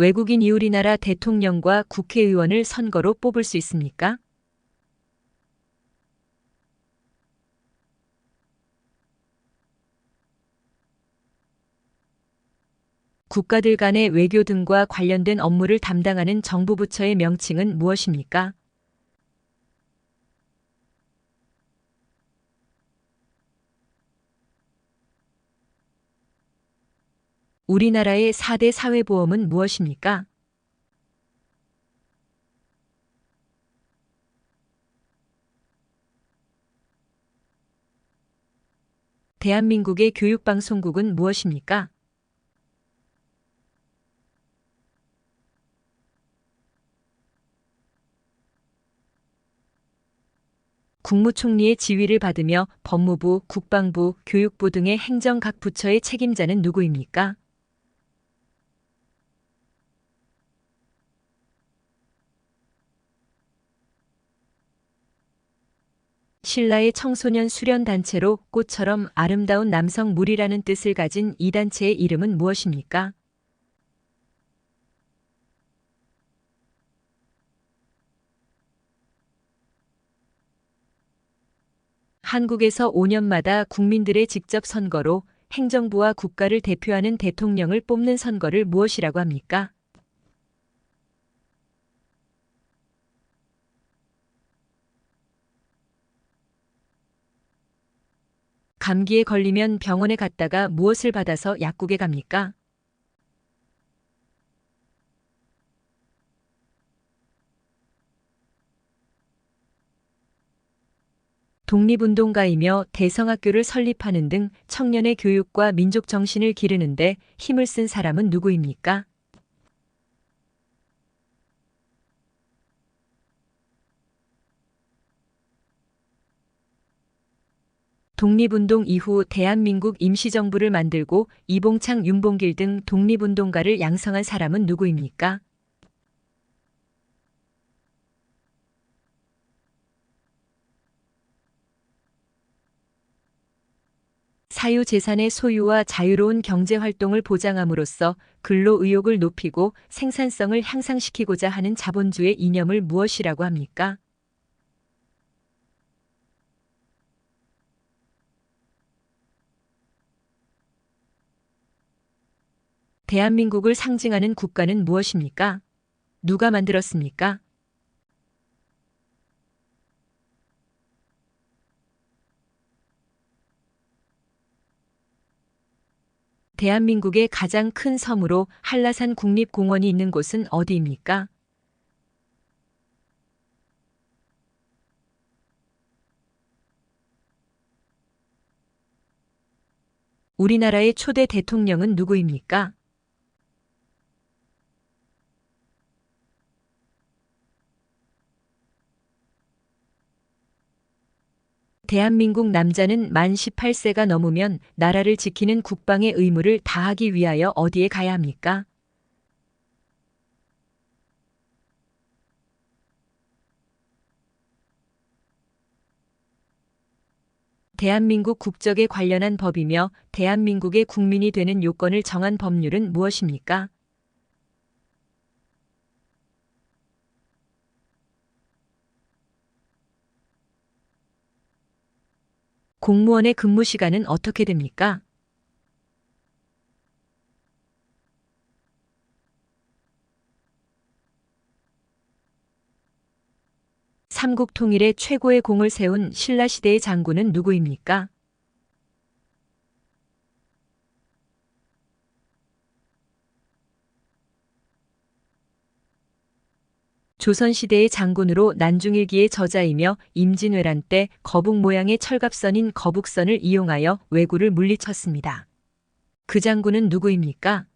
외국인이 우리나라 대통령과 국회의원을 선거로 뽑을 수 있습니까? 국가들 간의 외교 등과 관련된 업무를 담당하는 정부 부처의 명칭은 무엇입니까? 우리나라의 4대 사회보험은 무엇입니까? 대한민국의 교육방송국은 무엇입니까? 국무총리의 지위를 받으며 법무부, 국방부, 교육부 등의 행정 각 부처의 책임자는 누구입니까? 신라의 청소년 수련 단체로 꽃처럼 아름다운 남성 무리라는 뜻을 가진 이 단체의 이름은 무엇입니까? 한국에서 5년마다 국민들의 직접 선거로 행정부와 국가를 대표하는 대통령을 뽑는 선거를 무엇이라고 합니까? 감기에 걸리면 병원에 갔다가 무엇을 받아서 약국에 갑니까? 독립운동가이며 대성학교를 설립하는 등 청년의 교육과 민족 정신을 기르는데 힘을 쓴 사람은 누구입니까? 독립운동 이후 대한민국 임시정부를 만들고 이봉창, 윤봉길 등 독립운동가를 양성한 사람은 누구입니까? 사유재산의 소유와 자유로운 경제활동을 보장함으로써 근로의욕을 높이고 생산성을 향상시키고자 하는 자본주의 이념을 무엇이라고 합니까? 대한민국을 상징하는 국가는 무엇입니까? 누가 만들었습니까? 대한민국의 가장 큰 섬으로 한라산 국립공원이 있는 곳은 어디입니까? 우리나라의 초대 대통령은 누구입니까? 대한민국 남자는 만 18세가 넘으면 나라를 지키는 국방의 의무를 다하기 위하여 어디에 가야 합니까? 대한민국 국적에 관련한 법이며 대한민국의 국민이 되는 요건을 정한 법률은 무엇입니까? 공무원의 근무 시간은 어떻게 됩니까? 삼국 통일의 최고의 공을 세운 신라시대의 장군은 누구입니까? 조선시대의 장군으로 난중일기의 저자이며 임진왜란 때 거북 모양의 철갑선인 거북선을 이용하여 왜구를 물리쳤습니다. 그 장군은 누구입니까?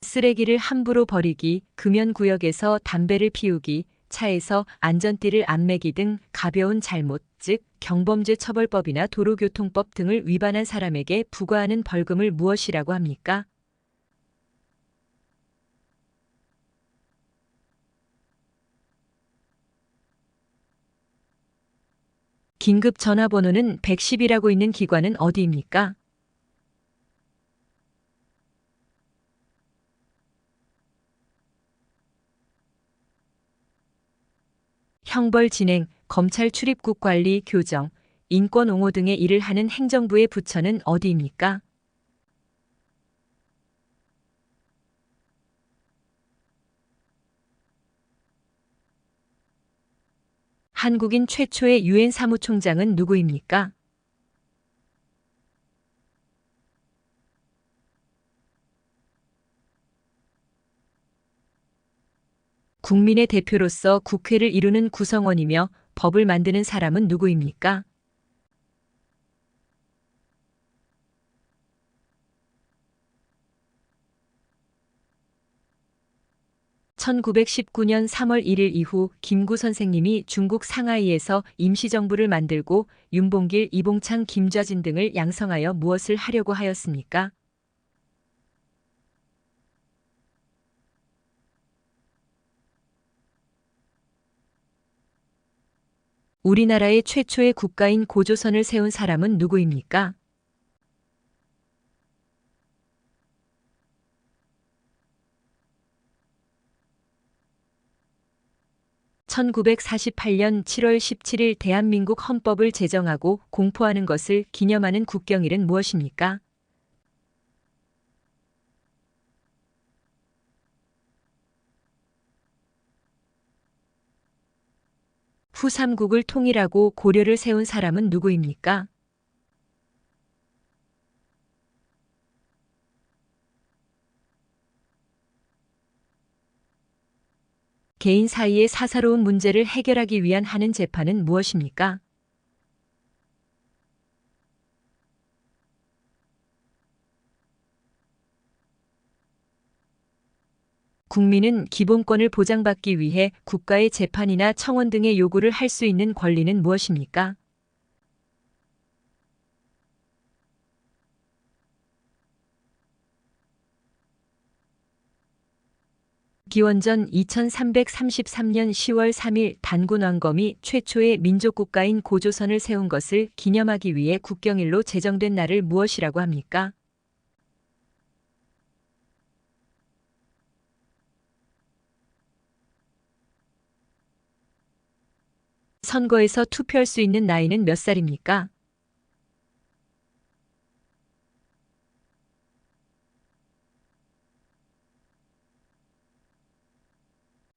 쓰레기를 함부로 버리기, 금연구역에서 담배를 피우기, 차에서 안전띠를 안 매기 등 가벼운 잘못, 즉 경범죄 처벌법이나 도로교통법 등을 위반한 사람에게 부과하는 벌금을 무엇이라고 합니까? 긴급 전화번호는 110이라고 있는 기관은 어디입니까? 형벌 진행, 검찰 출입국 관리, 교정, 인권 옹호 등의 일을 하는 행정부의 부처는 어디입니까? 한국인 최초의 유엔 사무총장은 누구입니까? 국민의 대표로서 국회를 이루는 구성원이며 법을 만드는 사람은 누구입니까? (1919년 3월 1일) 이후 김구 선생님이 중국 상하이에서 임시정부를 만들고 윤봉길, 이봉창, 김좌진 등을 양성하여 무엇을 하려고 하였습니까? 우리나라의 최초의 국가인 고조선을 세운 사람은 누구입니까? (1948년 7월 17일) 대한민국 헌법을 제정하고 공포하는 것을 기념하는 국경일은 무엇입니까? 후삼국을 통일하고 고려를 세운 사람은 누구입니까? 개인 사이의 사사로운 문제를 해결하기 위한 하는 재판은 무엇입니까? 국민은 기본권을 보장받기 위해 국가의 재판이나 청원 등의 요구를 할 수 있는 권리는 무엇입니까? 기원전 2333년 10월 3일 단군 왕검이 최초의 민족국가인 고조선을 세운 것을 기념하기 위해 국경일로 제정된 날을 무엇이라고 합니까? 선거에서 투표할 수 있는 나이는 몇 살입니까?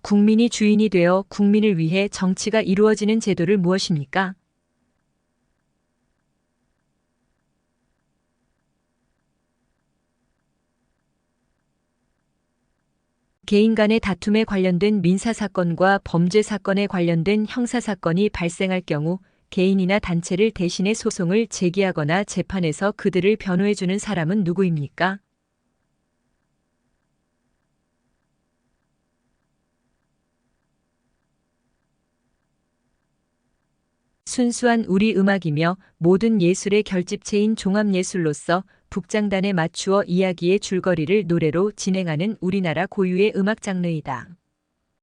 국민이 주인이 되어 국민을 위해 정치가 이루어지는 제도를 무엇입니까? 개인 간의 다툼에 관련된 민사사건과 범죄사건에 관련된 형사사건이 발생할 경우 개인이나 단체를 대신해 소송을 제기하거나 재판에서 그들을 변호해주는 사람은 누구입니까? 순수한 우리 음악이며 모든 예술의 결집체인 종합예술로서 북장단에 맞추어 이야기의 줄거리를 노래로 진행하는 우리나라 고유의 음악 장르이다.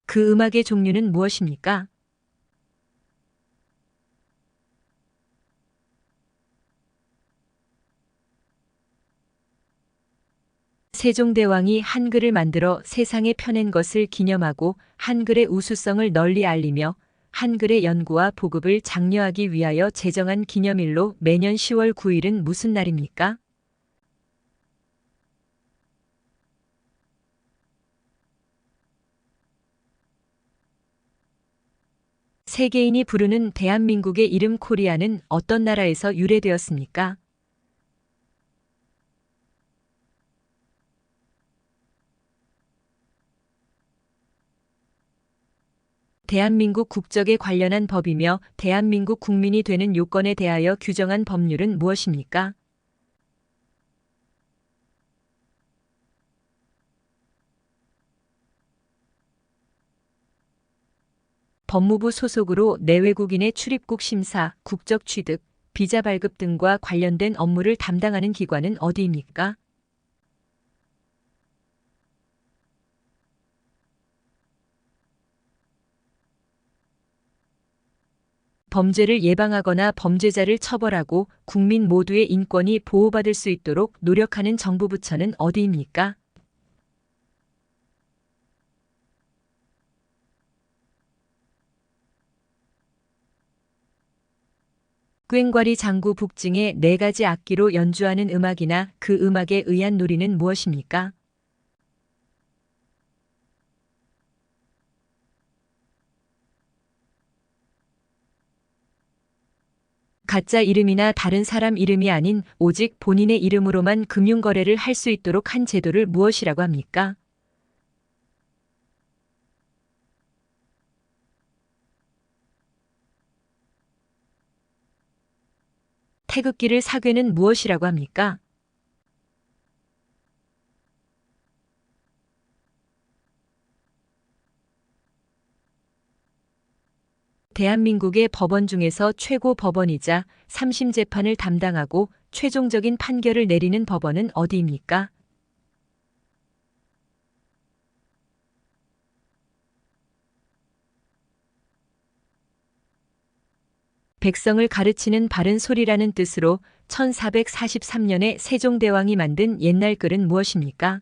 그 음악의 종류는 무엇입니까? 세종대왕이 한글을 만들어 세상에 펴낸 것을 기념하고 한글의 우수성을 널리 알리며 한글의 연구와 보급을 장려하기 위하여 제정한 기념일로 매년 10월 9일은 무슨 날입니까? 세계인이 부르는 대한민국의 이름 코리아는 어떤 나라에서 유래되었습니까? 대한민국 국적에 관련한 법이며 대한민국 국민이 되는 요건에 대하여 규정한 법률은 무엇입니까? 법무부 소속으로 내외국인의 출입국 심사, 국적 취득, 비자 발급 등과 관련된 업무를 담당하는 기관은 어디입니까? 범죄를 예방하거나 범죄자를 처벌하고 국민 모두의 인권이 보호받을 수 있도록 노력하는 정부 부처는 어디입니까? 꽹과리 장구 북증의 네 가지 악기로 연주하는 음악이나 그 음악에 의한 놀이는 무엇입니까? 가짜 이름이나 다른 사람 이름이 아닌 오직 본인의 이름으로만 금융거래를 할 수 있도록 한 제도를 무엇이라고 합니까? 태극기를 사괴는 무엇이라고 합니까? 대한민국의 법원 중에서 최고 법원이자 3심 재판을 담당하고 최종적인 판결을 내리는 법원은 어디입니까? 백성을 가르치는 바른 소리라는 뜻으로 1443년에 세종대왕이 만든 옛날 글은 무엇입니까?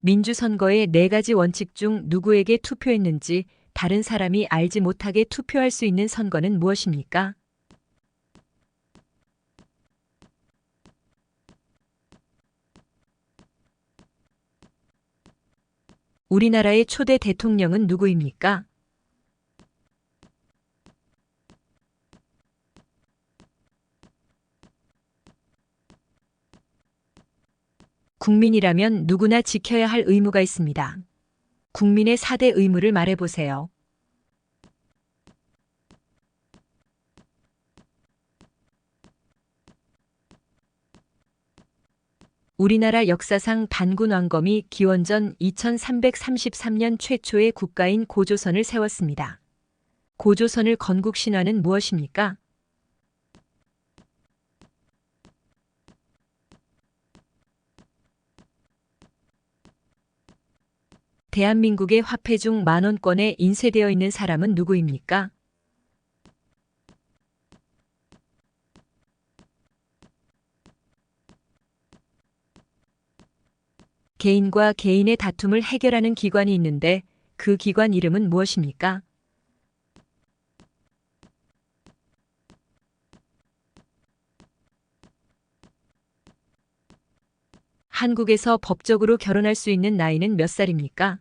민주선거의 네 가지 원칙 중 누구에게 투표했는지 다른 사람이 알지 못하게 투표할 수 있는 선거는 무엇입니까? 우리나라의 초대 대통령은 누구입니까? 국민이라면 누구나 지켜야 할 의무가 있습니다. 국민의 4대 의무를 말해보세요. 우리나라 역사상 단군 왕검이 기원전 2333년 최초의 국가인 고조선을 세웠습니다. 고조선을 건국 신화는 무엇입니까? 대한민국의 화폐 중 만원권에 인쇄되어 있는 사람은 누구입니까? 개인과 개인의 다툼을 해결하는 기관이 있는데 그 기관 이름은 무엇입니까? 한국에서 법적으로 결혼할 수 있는 나이는 몇 살입니까?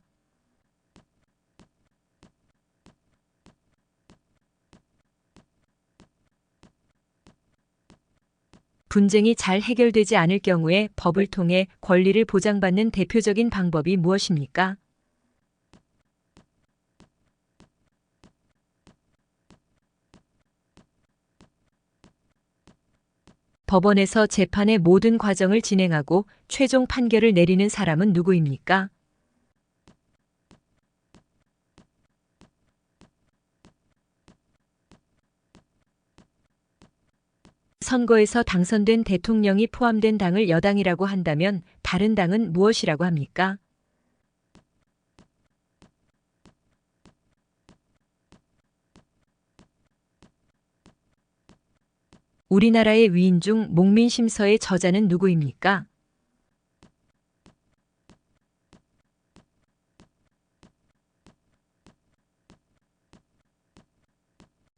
분쟁이 잘 해결되지 않을 경우에 법을 통해 권리를 보장받는 대표적인 방법이 무엇입니까? 법원에서 재판의 모든 과정을 진행하고 최종 판결을 내리는 사람은 누구입니까? 선거에서 당선된 대통령이 포함된 당을 여당이라고 한다면 다른 당은 무엇이라고 합니까? 우리나라의 위인 중 목민심서의 저자는 누구입니까?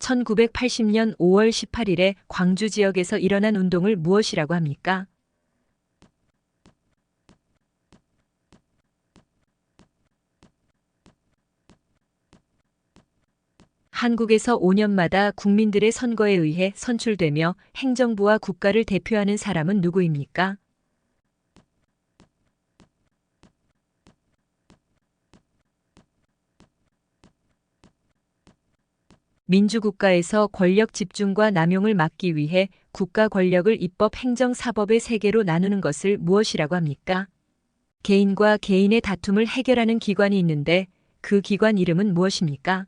(1980년 5월 18일에) 광주 지역에서 일어난 운동을 무엇이라고 합니까? 한국에서 5년마다 국민들의 선거에 의해 선출되며 행정부와 국가를 대표하는 사람은 누구입니까? 민주국가에서 권력 집중과 남용을 막기 위해 국가 권력을 입법, 행정, 사법의 세 개로 나누는 것을 무엇이라고 합니까? 개인과 개인의 다툼을 해결하는 기관이 있는데 그 기관 이름은 무엇입니까?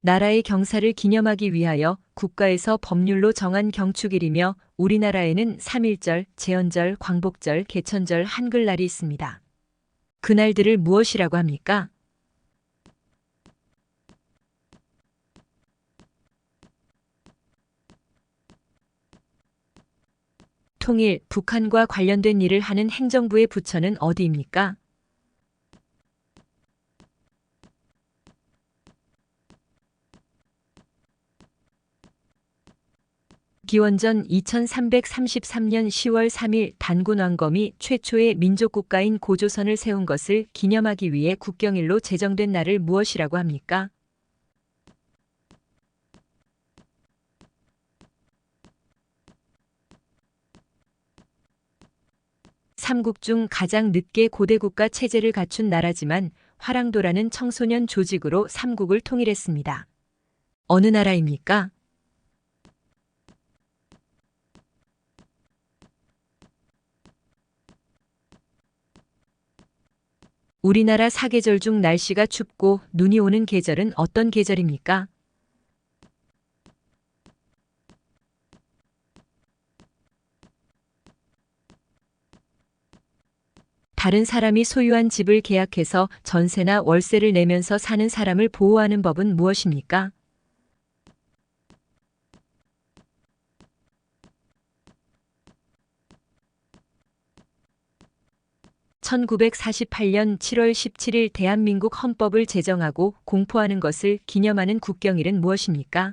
나라의 경사를 기념하기 위하여 국가에서 법률로 정한 경축일이며 우리나라에는 3.1절, 제헌절, 광복절, 개천절, 한글날이 있습니다. 그날들을 무엇이라고 합니까? 통일, 북한과 관련된 일을 하는 행정부의 부처는 어디입니까? 기원전 2333년 10월 3일 단군 왕검이 최초의 민족국가인 고조선을 세운 것을 기념하기 위해 국경일로 제정된 날을 무엇이라고 합니까? 삼국 중 가장 늦게 고대국가 체제를 갖춘 나라지만 화랑도라는 청소년 조직으로 삼국을 통일했습니다. 어느 나라입니까? 우리나라 사계절 중 날씨가 춥고 눈이 오는 계절은 어떤 계절입니까? 다른 사람이 소유한 집을 계약해서 전세나 월세를 내면서 사는 사람을 보호하는 법은 무엇입니까? (1948년 7월 17일) 대한민국 헌법을 제정하고 공포하는 것을 기념하는 국경일은 무엇입니까?